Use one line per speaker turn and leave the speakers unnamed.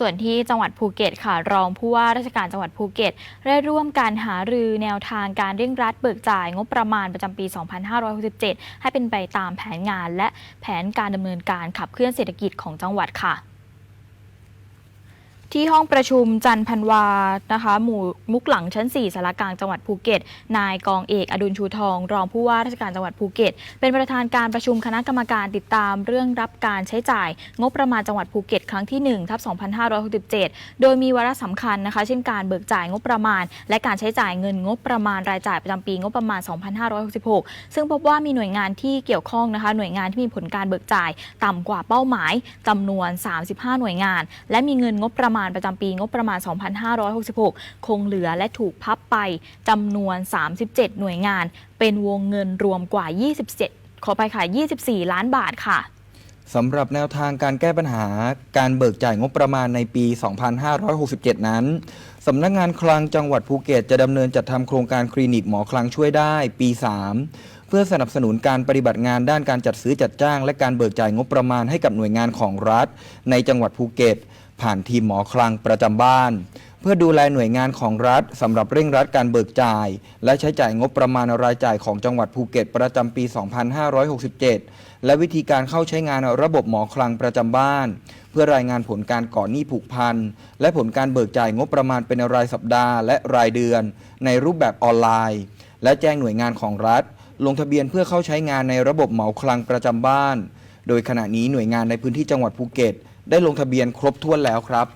ส่วนที่จังหวัดภูเก็ตค่ะ รองผู้ว่าราชการจังหวัดภูเก็ต ได้ร่วมการหารือแนวทางการเร่งรัดเบิกจ่ายงบประมาณประจำปี 2567 ให้เป็นไปตามแผนงานและแผนการดำเนินการขับเคลื่อนเศรษฐกิจของจังหวัดค่ะ ที่ห้องประชุมจันพันวานะคะ หมู่มุกหลังชั้น 4สารกลางจังหวัดภูเก็ต นายกองเอกอดุลชูทอง รองผู้ว่าราชการจังหวัดภูเก็ต เป็นประธานการประชุมคณะกรรมการติดตามเรื่องรับการใช้จ่าย งบประมาณจังหวัดภูเก็ต ครั้งที่1ทับ2567 โดยมีวาระสำคัญนะคะ เช่นการเบิกจ่ายงบประมาณ และการใช้จ่ายเงินงบประมาณรายจ่ายประจำปีงบประมาณ 2566 ซึ่งพบว่ามีหน่วยงานที่เกี่ยวข้องนะคะ หน่วยงานที่มีผลการเบิกจ่าย ต่ำกว่าเป้าหมายจำนวน 35 หน่วยงาน และมีเงินงบประมาณประจำปีงบประมาณ 2566 คงเหลือและถูกพับไปจำนวน 37 หน่วยงาน เป็นวงเงินรวมกว่า 27 ขอไปค่ะ 24 ล้านบาทค่ะ
สำหรับแนวทางการแก้ปัญหาการเบิกจ่ายงบประมาณในปี 2567 นั้น สำนักงานคลังจังหวัดภูเก็ตจะดำเนินจัดทำโครงการคลินิกหมอคลังช่วยได้ปี 3 เพื่อสนับสนุนการปฏิบัติงานด้านการจัดซื้อจัดจ้าง และการเบิกจ่ายงบประมาณให้กับหน่วยงานของรัฐ ในจังหวัดภูเก็ต ผ่านทีมหมอคลังประจำบ้าน เพื่อดูแลหน่วยงานของรัฐสำหรับเร่งรัดการเบิกจ่าย และใช้จ่ายงบประมาณรายจ่ายของจังหวัดภูเก็ตประจำปี 2567 และวิธีการเข้าใช้งานระบบหมอคลังประจำบ้าน เพื่อรายงานผลการก่อนหนี้ผูกพัน และผลการเบิกจ่ายงบประมาณเป็นรายสัปดาห์และรายเดือน ในรูปแบบออนไลน์ และแจ้งหน่วยงานของรัฐ ลงทะเบียนเพื่อเข้าใช้งานในระบบเหมาคลังประจำบ้าน โดยขณะนี้หน่วยงานในพื้นที่จังหวัดภูเก็ต ได้ลงทะเบียนครบถ้วนแล้วครับ